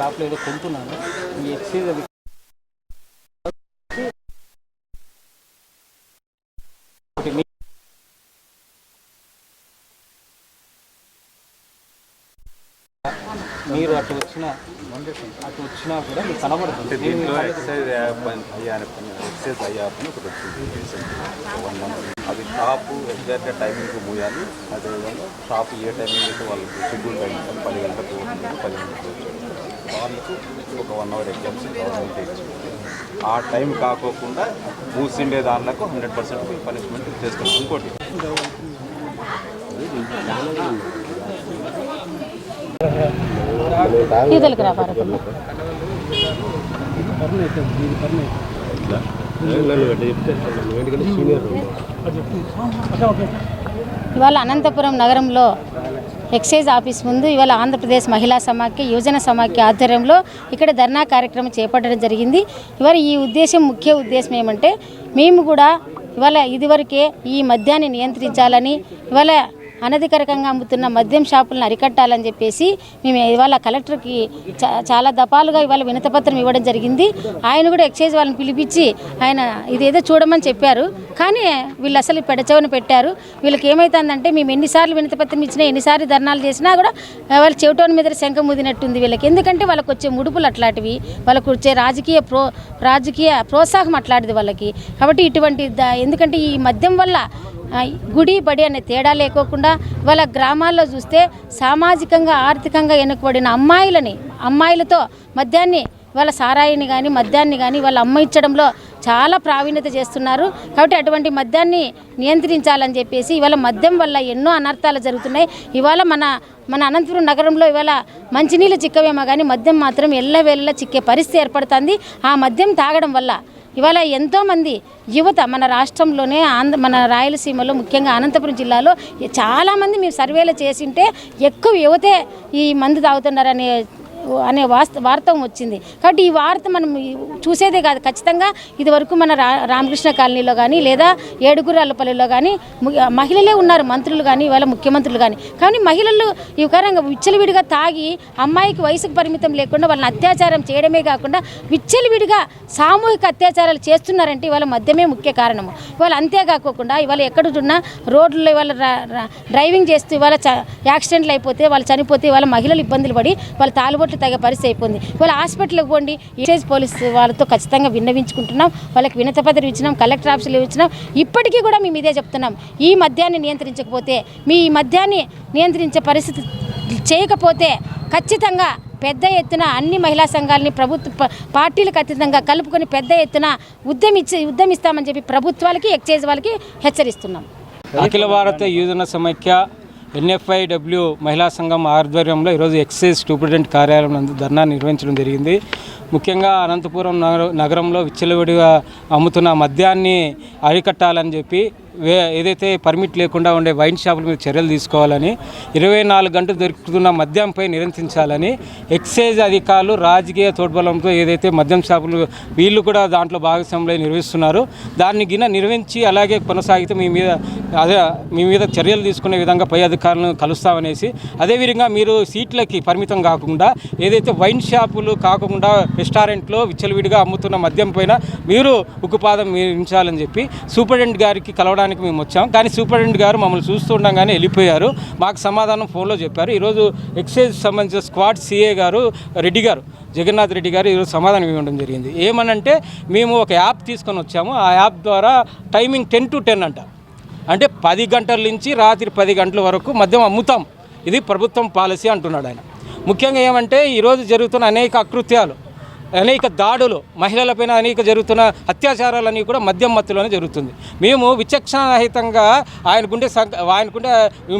షాప్లో ఏదో కొంటున్నాను. ఈ ఎక్సైజ్ అది మీరు అటు వచ్చిన అటు వచ్చినా కూడా మీకు కనబడుతుంది. దీంట్లో ఎక్సైజ్ ఎక్సైజ్ అయ్యా అని ఒకటి వచ్చింది రీసెంట్గా వన్ మంత్ అది షాపు ఎగ్జాక్ట్గా టైమింగ్కి మూయాలి అదేవిధంగా షాప్ ఏ టైమింగ్ అయితే వాళ్ళకి షెడ్యూల్ టైం పది గంటలకు పది గంటలకు వచ్చేది వాళ్ళకు ఒక వన్ అవర్ ఎగ్జామ్స్ గవర్నమెంట్ ఇచ్చింది ఆ టైం కాకోకుండా మూసిండే దానిలకు హండ్రెడ్ పర్సెంట్ పనిష్మెంట్ చేస్తున్నాం ఇంకోటి. ఇవాళ అనంతపురం నగరంలో ఎక్సైజ్ ఆఫీస్ ముందు ఇవాళ ఆంధ్రప్రదేశ్ మహిళా సమాఖ్య యువజన సమాఖ్య ఆధ్వర్యంలో ఇక్కడ ధర్నా కార్యక్రమం చేపట్టడం జరిగింది. ఇవాళ ఈ ఉద్దేశం ముఖ్య ఉద్దేశం ఏమంటే మేము కూడా ఇవాళ ఇదివరకే ఈ మద్యాన్ని నియంత్రించాలని ఇవాళ అనధికారికంగా అమ్ముతున్న మద్యం షాపులను అరికట్టాలని చెప్పేసి మేము ఇవాళ కలెక్టర్కి చాలా దఫాలుగా ఇవాళ వినతపత్రం ఇవ్వడం జరిగింది. ఆయన కూడా ఎక్సైజ్ వాళ్ళని పిలిపించి ఆయన ఇదేదో చూడమని చెప్పారు. కానీ వీళ్ళు అసలు పెడచవని పెట్టారు. వీళ్ళకి ఏమవుతుందంటే మేము ఎన్నిసార్లు వినతపత్రం ఇచ్చినా ఎన్నిసార్లు ధర్నాలు చేసినా కూడా వాళ్ళ చెవిటోని మీద శంఖ ముదినట్టుంది వీళ్ళకి. ఎందుకంటే వాళ్ళకి వచ్చే ముడుపులు అట్లాంటివి వాళ్ళకు వచ్చే రాజకీయ ప్రో రాజకీయ ప్రోత్సాహం అట్లాంటిది వాళ్ళకి. కాబట్టి ఇటువంటి ఎందుకంటే ఈ మద్యం వల్ల గుడి బడి అనే తేడా లేకోకుండా వాళ్ళ గ్రామాల్లో చూస్తే సామాజికంగా ఆర్థికంగా వెనుకబడిన అమ్మాయిలని అమ్మాయిలతో మద్యాన్ని వాళ్ళ సారాయిని కానీ మద్యాన్ని కానీ వాళ్ళ అమ్మ ఇచ్చడంలో చాలా ప్రావీణ్యత చేస్తున్నారు. కాబట్టి అటువంటి మద్యాన్ని నియంత్రించాలని చెప్పేసి ఇవాళ మద్యం వల్ల ఎన్నో అనర్థాలు జరుగుతున్నాయి. ఇవాళ మన మన అనంతపురం నగరంలో ఇవాళ మంచినీళ్ళు చిక్కవేమో కానీ మద్యం మాత్రం ఎల్లవేళ్ళ చిక్కే పరిస్థితి ఏర్పడుతుంది. ఆ మద్యం తాగడం వల్ల ఇవాళ ఎంతోమంది యువత మన రాష్ట్రంలోనే ఆంధ్ర మన రాయలసీమలో ముఖ్యంగా అనంతపురం జిల్లాలో చాలామంది మేము సర్వేలు చేసింటే ఎక్కువ యువతే ఈ మందు తాగుతున్నారనే అనే వాస్త వార్త వచ్చింది. కాబట్టి ఈ వార్త మనం చూసేదే కాదు. ఖచ్చితంగా ఇదివరకు మన రా రామకృష్ణ కాలనీలో కానీ లేదా ఏడుగురాళ్ళపల్లిలో కానీ మహిళలే ఉన్నారు. మంత్రులు కానీ ఇవాళ ముఖ్యమంత్రులు కానీ కానీ మహిళలు ఈ కారంగా విచ్చలవిడిగా తాగి అమ్మాయికి వయసుకు పరిమితం లేకుండా వాళ్ళని అత్యాచారం చేయడమే కాకుండా విచ్చలవిడిగా సామూహిక అత్యాచారాలు చేస్తున్నారంటే ఇవాళ మద్యమే ముఖ్య కారణము. ఇవాళ అంతేకాకోకుండా ఇవాళ ఎక్కడున్నా రోడ్లలో ఇవాళ డ్రైవింగ్ చేస్తూ ఇవాళ యాక్సిడెంట్లు అయిపోతే వాళ్ళు చనిపోతే ఇవాళ మహిళలు ఇబ్బందులు పడి వాళ్ళు వాళ్ళ తాలుబొట్లు తగ్గ పరిస్థితి అయిపోయింది. ఇవాళ హాస్పిటల్కి పోండి. విలేజ్ పోలీస్ వాళ్ళతో ఖచ్చితంగా విన్నవించుకుంటున్నాం. వాళ్ళకి వినతపత్రం ఇచ్చినాం కలెక్టర్ ఆఫీసులు ఇచ్చినాం. ఇప్పటికీ కూడా మేము ఇదే చెప్తున్నాం. ఈ మద్యాన్ని నియంత్రించకపోతే మీ ఈ మద్యాన్ని నియంత్రించే పరిస్థితి చేయకపోతే ఖచ్చితంగా పెద్ద ఎత్తున అన్ని మహిళా సంఘాలని ప్రభుత్వ పార్టీలకు అతీతంగా కలుపుకొని పెద్ద ఎత్తున ఉద్యమించి ఉద్యమిస్తామని చెప్పి ప్రభుత్వాలకి ఎక్సైజ్ వాళ్ళకి హెచ్చరిస్తున్నాం. అఖిల భారత యువజన సమైక్య ఎన్ఎఫ్ఐడబ్ల్యూ మహిళా సంఘం ఆధ్వర్యంలో ఈరోజు ఎక్సైజ్ సూపరింటెండెంట్ కార్యాలయం నందు ధర్నా నిర్వహించడం జరిగింది. ముఖ్యంగా అనంతపురం నగర నగరంలో విచ్చలవిడిగా అమ్ముతున్న మద్యాన్ని అరికట్టాలని చెప్పి ఏదైతే పర్మిట్ లేకుండా ఉండే వైన్ షాపుల మీద చర్యలు తీసుకోవాలని ఇరవై నాలుగు గంటలు దొరుకుతున్న మద్యంపై నిరంతించాలని ఎక్సైజ్ అధికారులు రాజకీయ తోడ్బలంతో ఏదైతే మద్యం షాపులు వీళ్ళు కూడా దాంట్లో భాగస్వాములై నిర్వహిస్తున్నారు. దాన్ని గిన నిర్వహించి అలాగే కొనసాగితే మీ మీద అదే మీ మీద చర్యలు తీసుకునే విధంగా పై అధికారులను కలుస్తామనేసి అదేవిధంగా మీరు సీట్లకి పరిమితం కాకుండా ఏదైతే వైన్ షాపులు కాకుండా రెస్టారెంట్లో విచ్చలవిడిగా అమ్ముతున్న మద్యం పైన మీరు ఉక్కుపాదం ఉంచాలని చెప్పి సూపరింటెండెంట్ గారికి కలవడానికి మేము వచ్చాం. కానీ సూపరింటెండెంట్ గారు మమ్మల్ని చూస్తుండగానే వెళ్ళిపోయారు. మాకు సమాధానం ఫోన్లో చెప్పారు. ఈరోజు ఎక్సైజ్ సంబంధించిన స్క్వాడ్ సిఏ గారు రెడ్డి గారు జగన్నాథ్ రెడ్డి గారు ఈరోజు సమాధానం ఇవ్వడం జరిగింది. ఏమనంటే మేము ఒక యాప్ తీసుకొని వచ్చాము. ఆ యాప్ ద్వారా టైమింగ్ టెన్ టు టెన్ అంట. అంటే పది గంటల నుంచి రాత్రి పది గంటల వరకు మద్యం అమ్ముతాం. ఇది ప్రభుత్వం పాలసీ అంటున్నాడు ఆయన. ముఖ్యంగా ఏమంటే ఈరోజు జరుగుతున్న అనేక అకృత్యాలు. అనేక దాడులు మహిళలపైన అనేక జరుగుతున్న అత్యాచారాలన్నీ కూడా మద్యం మత్తులోనే జరుగుతుంది. మేము విచక్షణారహితంగా ఆయనకుండే సంక ఆయనకుండే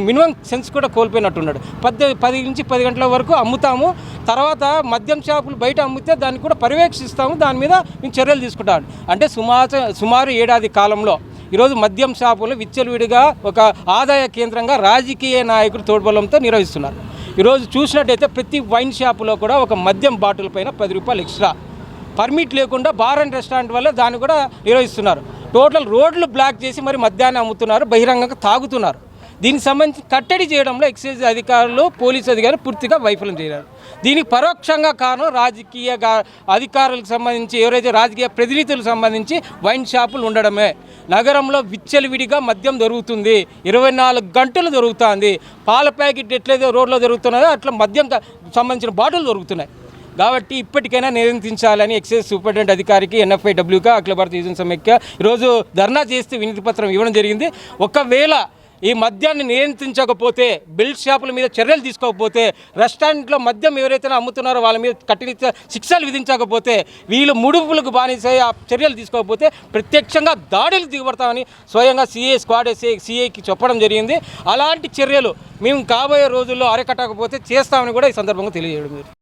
మినిమం సెన్స్ కూడా కోల్పోయినట్టున్నాడు. పద్దె పది నుంచి పది గంటల వరకు అమ్ముతాము తర్వాత మద్యం షాపులు బయట అమ్మితే దాన్ని కూడా పర్యవేక్షిస్తాము దాని మీద మేము చర్యలు తీసుకుంటాం. అంటే సుమారు సుమారు ఏడాది కాలంలో ఈరోజు మద్యం షాపులు విచ్చలవిడిగా ఒక ఆదాయ కేంద్రంగా రాజకీయ నాయకుడు తోడ్బలంతో నిర్వహిస్తున్నారు. ఈరోజు చూసినట్టయితే ప్రతి వైన్ షాపులో కూడా ఒక మద్యం బాటిల్ పైన పది రూపాయలు ఎక్స్ట్రా. పర్మిట్ లేకుండా బార్ అండ్ రెస్టారెంట్ వల్ల దాన్ని కూడా నిర్వహిస్తున్నారు. టోటల్ రోడ్లు బ్లాక్ చేసి మరి మద్యాన్ని అమ్ముతున్నారు బహిరంగంగా తాగుతున్నారు. దీనికి సంబంధించి కట్టడి చేయడంలో ఎక్సైజ్ అధికారులు పోలీసు అధికారులు పూర్తిగా వైఫల్యం చేయాలి దీనికి పరోక్షంగా కారణం రాజకీయ అధికారులకు సంబంధించి ఎవరైతే రాజకీయ ప్రతినిధులకు సంబంధించి వైన్ షాపులు ఉండడమే. నగరంలో విచ్చలవిడిగా మద్యం దొరుకుతుంది. ఇరవై నాలుగు గంటలు దొరుకుతుంది. పాల ప్యాకెట్ ఎట్లయితే రోడ్లో దొరుకుతున్నదో అట్లా మద్యం సంబంధించిన బాటిల్ దొరుకుతున్నాయి. కాబట్టి ఇప్పటికైనా నియంత్రించాలని ఎక్సైజ్ సూపరింటెండెంట్ అధికారికి ఎన్ఎఫ్ఐడబ్ల్యూగా అఖిల భారత యూజన్ సమైక్య ఈరోజు ధర్నా చేస్తూ వినతి పత్రం ఇవ్వడం జరిగింది. ఒకవేళ ఈ మద్యాన్ని నియంత్రించకపోతే బిల్డ్ షాపుల మీద చర్యలు తీసుకోకపోతే రెస్టారెంట్లో మద్యం ఎవరైతే అమ్ముతున్నారో వాళ్ళ మీద కఠిన శిక్షలు విధించకపోతే వీళ్ళు ముడుపులకు బానిసే ఆ చర్యలు తీసుకోకపోతే ప్రత్యక్షంగా దాడులు దిగబడతామని స్వయంగా సిఏ స్క్వాడ్ ఎస్ఏ సిఐకి చెప్పడం జరిగింది. అలాంటి చర్యలు మేము కాబోయే రోజుల్లో అరికట్టకపోతే చేస్తామని కూడా ఈ సందర్భంగా తెలియజేయడం జరిగింది.